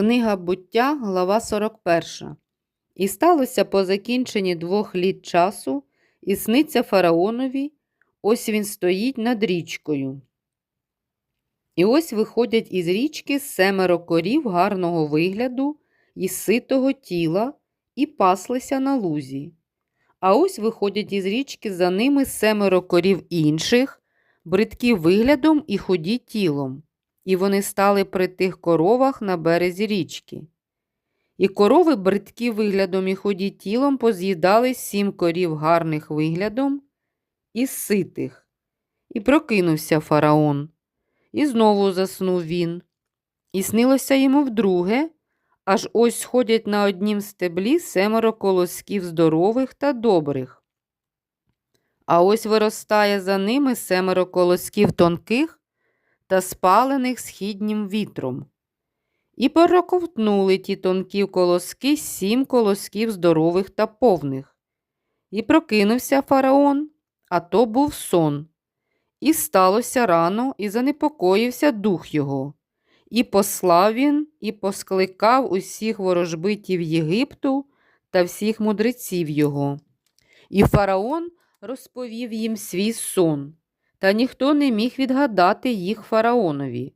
Книга буття, глава 41. І сталося по закінченні двох літ часу, і сниться фараонові, ось він стоїть над річкою. І ось виходять із річки семеро корів гарного вигляду і ситого тіла, і паслися на лузі. А ось виходять із річки за ними семеро корів інших, бридкі виглядом і худі тілом і вони стали при тих коровах на березі річки. І корови бридкі виглядом і худі тілом поз'їдали сім корів гарних виглядом і ситих. І прокинувся фараон. І знову заснув він. І снилося йому вдруге, аж ось сходять на однім стеблі семеро колосків здорових та добрих. А ось виростає за ними семеро колосків тонких та спалених східнім вітром. І перековтнули ті тонкі колоски сім колосків здорових та повних. І прокинувся фараон, а то був сон. І сталося рано, і занепокоївся дух його. І послав він, і поскликав усіх ворожбитів Єгипту та всіх мудреців його. І фараон розповів їм свій сон та ніхто не міг відгадати їх фараонові.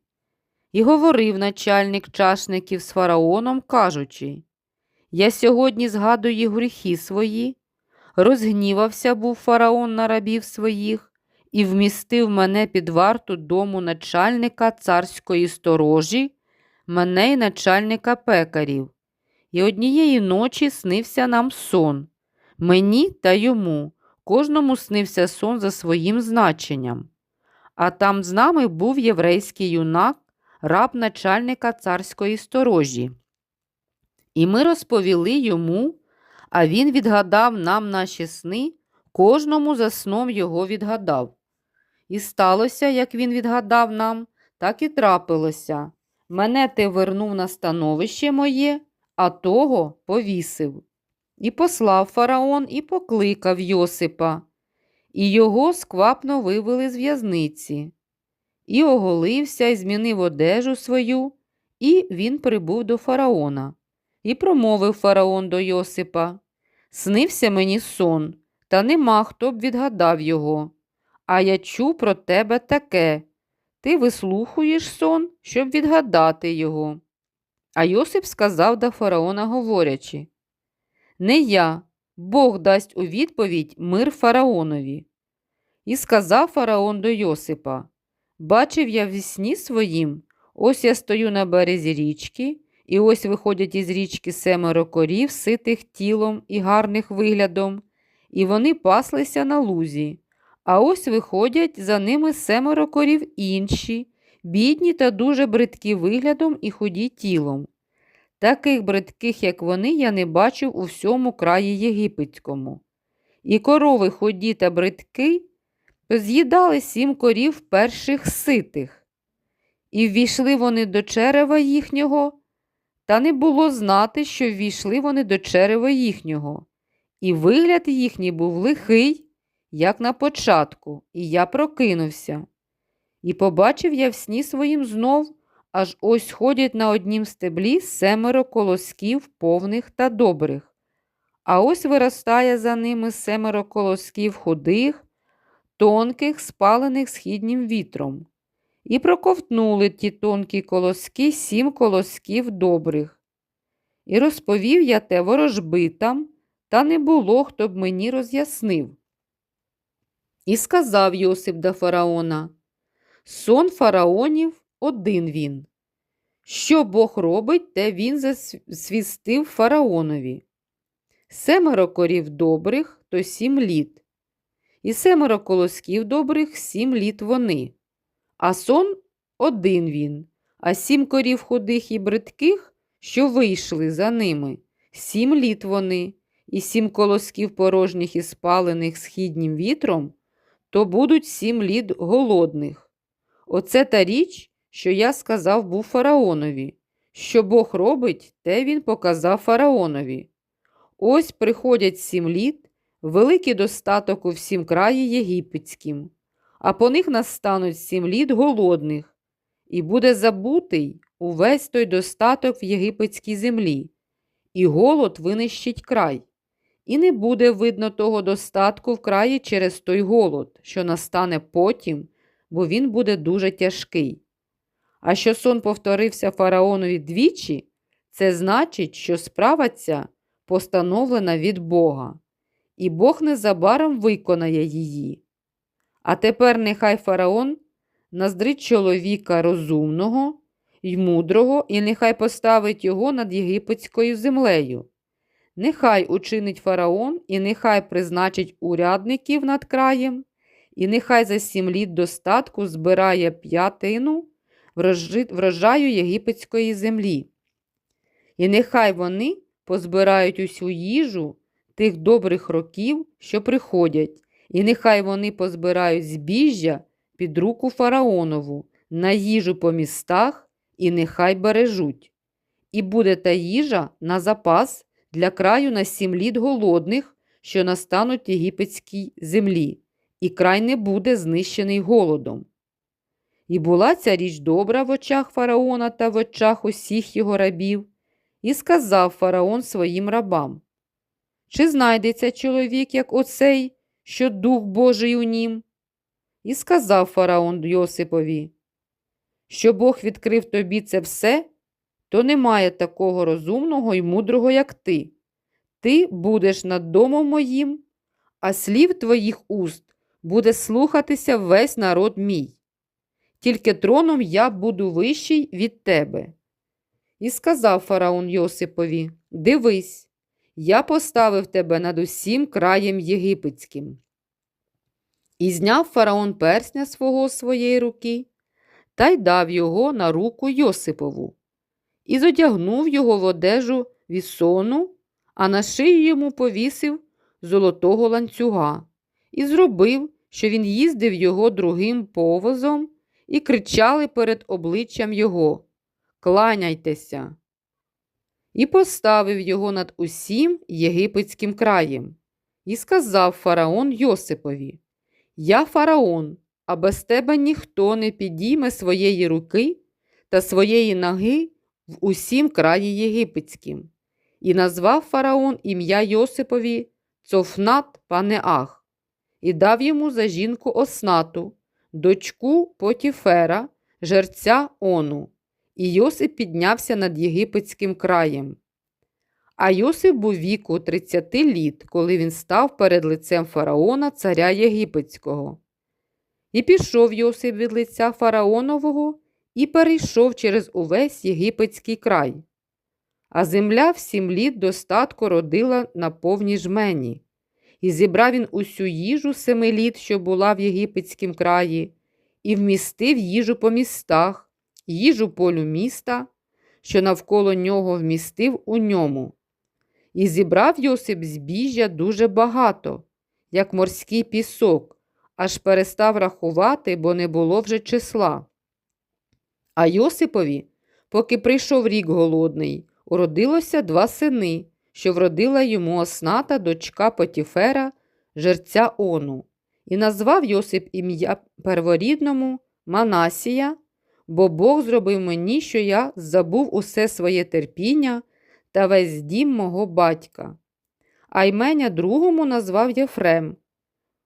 І говорив начальник чашників з фараоном, кажучи Я сьогодні згадую гріхи свої, розгнівався був фараон на рабів своїх і вмістив мене під варту дому начальника царської сторожі, мене й начальника пекарів. І однієї ночі снився нам сон, мені та йому, Кожному снився сон за своїм значенням. А там з нами був єврейський юнак, раб начальника царської сторожі. І ми розповіли йому, а він відгадав нам наші сни, кожному за сном його відгадав. І сталося, як він відгадав нам, так і трапилося. Мене ти вернув на становище моє, а того повісив. І послав фараон і покликав Йосипа, і його сквапно вивели з в'язниці. І оголився, і змінив одежу свою, і він прибув до фараона. І промовив фараон до Йосипа Снився мені сон, та нема хто б відгадав його. А я чув про тебе таке. Ти вислухуєш сон, щоб відгадати його. А Йосип сказав до фараона, говорячи не я, Бог дасть у відповідь мир фараонові. І сказав фараон до Йосипа Бачив я в сні своїм, ось я стою на березі річки, і ось виходять із річки семеро корів, ситих тілом і гарних виглядом, і вони паслися на лузі. А ось виходять за ними семеро корів інші, бідні та дуже бридкі виглядом і худі тілом. Таких бридких, як вони, я не бачив у всьому краї єгипетському. І корови ході та бридки з'їдали сім корів перших ситих, і ввійшли вони до черева їхнього, та не було знати, що ввійшли вони до черева їхнього. І вигляд їхній був лихий, як на початку, і я прокинувся. І побачив я в сні своїм знов аж ось ходять на однім стеблі семеро колосків повних та добрих, а ось виростає за ними семеро колосків худих, тонких, спалених східнім вітром. І проковтнули ті тонкі колоски сім колосків добрих. І розповів я те ворожбитам, та не було, хто б мені роз'яснив. І сказав Йосип до фараона Сон фараонів один він. Що Бог робить, те він засвістив фараонові. Семеро корів добрих то сім літ, і семеро колосків добрих сім літ вони. А сон один він, а сім корів худих і бридких, що вийшли за ними, сім літ вони, і сім колосків порожніх і спалених східнім вітром, то будуть сім літ голодних. Оце та річ, що я сказав був фараонові. Що Бог робить, те він показав фараонові. Ось приходять сім літ, великий достаток у всім краї єгипетським, а по них настануть сім літ голодних, і буде забутий увесь той достаток в єгипетській землі, і голод винищить край. І не буде видно того достатку в краї через той голод, що настане потім, бо він буде дуже тяжкий. А що сон повторився фараонові двічі, це значить, що справа ця постановлена від Бога, і Бог незабаром виконає її. А тепер нехай фараон наздрить чоловіка розумного й мудрого, і нехай поставить його над єгипетською землею. Нехай учинить фараон, і нехай призначить урядників над краєм, і нехай за сім літ достатку збирає п'ятину врожаю єгипетської землі. І нехай вони позбирають усю їжу тих добрих років, що приходять, і нехай вони позбирають збіжжя під руку фараонову на їжу по містах, і нехай бережуть. І буде та їжа на запас для краю на сім літ голодних, що настануть єгипетській землі, і край не буде знищений голодом. І була ця річ добра в очах фараона та в очах усіх його рабів, і сказав фараон своїм рабам: Чи знайдеться чоловік, як оцей, що дух Божий у нім? І сказав фараон Йосипові, що Бог відкрив тобі це все, то немає такого розумного і мудрого, як ти. Ти будеш над домом моїм, а слів твоїх уст буде слухатися весь народ мій. Тільки троном я буду вищий від тебе. І сказав фараон Йосипові: Дивись, я поставив тебе над усім краєм єгипетським. І зняв фараон персня свого своєї руки та й дав його на руку Йосипову, і зодягнув його в одежу вісону, а на шию йому повісив золотого ланцюга, і зробив, що він їздив його другим повозом, і кричали перед обличчям його Кланяйтеся. І поставив його над усім єгипетським краєм, і сказав фараон Йосипові Я фараон, а без тебе ніхто не підійме своєї руки та своєї ноги в усім краї єгипетським. І назвав фараон ім'я Йосипові Цофнат Панеах, і дав йому за жінку оснату, дочку Потіфера, жерця Ону. І Йосип піднявся над єгипетським краєм. А Йосип був віку 30 літ, коли він став перед лицем фараона, царя єгипетського. І пішов Йосип від лиця фараонового і перейшов через увесь єгипетський край. А земля в сім літ достатку родила на повні жмені, і зібрав він усю їжу семи літ, що була в єгипетськім краї, і вмістив їжу по містах, їжу полю міста, що навколо нього вмістив у ньому. І зібрав Йосип збіжжя дуже багато, як морський пісок, аж перестав рахувати, бо не було вже числа. А Йосипові, поки прийшов рік голодний, уродилося два сини, що вродила йому осната дочка Потіфера, жерця Ону, і назвав Йосип ім'я перворідному Манасія, бо Бог зробив мені, що я забув усе своє терпіння та весь дім мого батька. А ймення другому назвав Єфрем,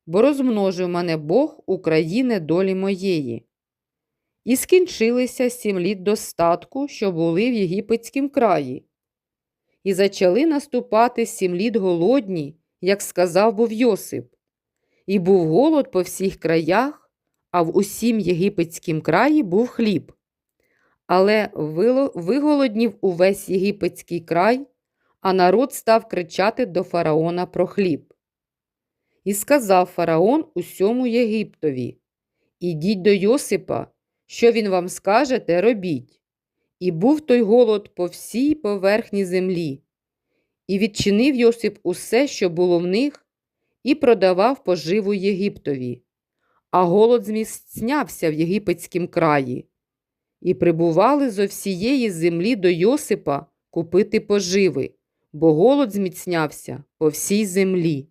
бо розмножив мене Бог України долі моєї. І скінчилися сім літ достатку, що були в єгипетськім краї. І зачали наступати сім літ голодні, як сказав був Йосип. І був голод по всіх краях, а в усім єгипетськім краї був хліб. Але виголоднів увесь єгипетський край, а народ став кричати до фараона про хліб. І сказав фараон усьому Єгиптові: Ідіть до Йосипа, що він вам скаже, те робіть. І був той голод по всій поверхні землі. І відчинив Йосип усе, що було в них, і продавав поживу Єгиптові. А голод зміцнявся в єгипетськім краї. І прибували зо всієї землі до Йосипа купити поживи, бо голод зміцнявся по всій землі.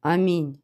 Амінь.